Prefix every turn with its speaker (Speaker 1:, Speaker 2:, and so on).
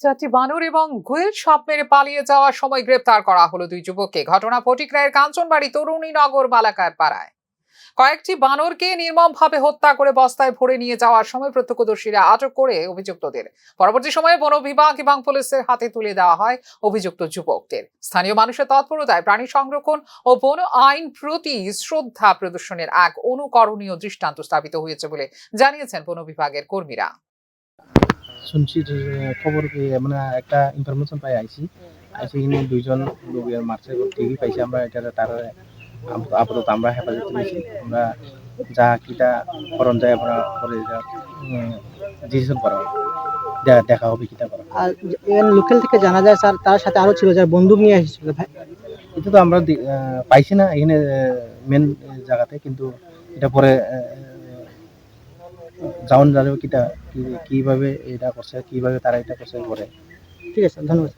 Speaker 1: চারটি বানর এবং গোয়েল সাপ মেরে পালিয়ে যাওয়ার সময় গ্রেপ্তার করা হলো দুই যুবককে। ঘটনা ফটিকরায়ের কাঞ্চনবাড়ি তরুণী নগর বালাকার পাড়ায়। কয়েকটি বানরকে নির্মমভাবে হত্যা করে বস্তায় ভরে নিয়ে যাওয়ার সময় প্রত্যক্ষদর্শীরা আটক করে অভিযুক্তদের। পরবর্তী সময়ে বন বিভাগ এবং পুলিশের হাতে তুলে দেওয়া হয় অভিযুক্ত যুবকদের। স্থানীয় মানুষের তৎপরতায় প্রাণী সংরক্ষণ ও বন আইন প্রতি শ্রদ্ধা প্রদর্শনের এক অনুকরণীয় দৃষ্টান্ত স্থাপিত হয়েছে বলে জানিয়েছেন বন বিভাগের কর্মীরা।
Speaker 2: শুনছি যে খবর মানে একটা ইনফরমেশন পাই আইছি। আইসি কিনে দুইজন লোকের মারছে টিভি পাইছি আমরা এটা তার আপাতত আমরা হেফাজত নিয়েছি আমরা যা কিটা করণ যায় আমরা পরে ডিসিশন করা দেখা হবে কিটা করা।
Speaker 3: আর লোকাল থেকে জানা যায় স্যার তার সাথে আরও ছিল যারা বন্দুক নিয়ে এসেছিল ভাই।
Speaker 2: এটা তো আমরা পাইছি না এখানে মেন জায়গাতে কিন্তু এটা পরে যাওন জানো কিটা কীভাবে এটা করছে কীভাবে তারা এটা করছে করে।
Speaker 3: ঠিক আছে ধন্যবাদ।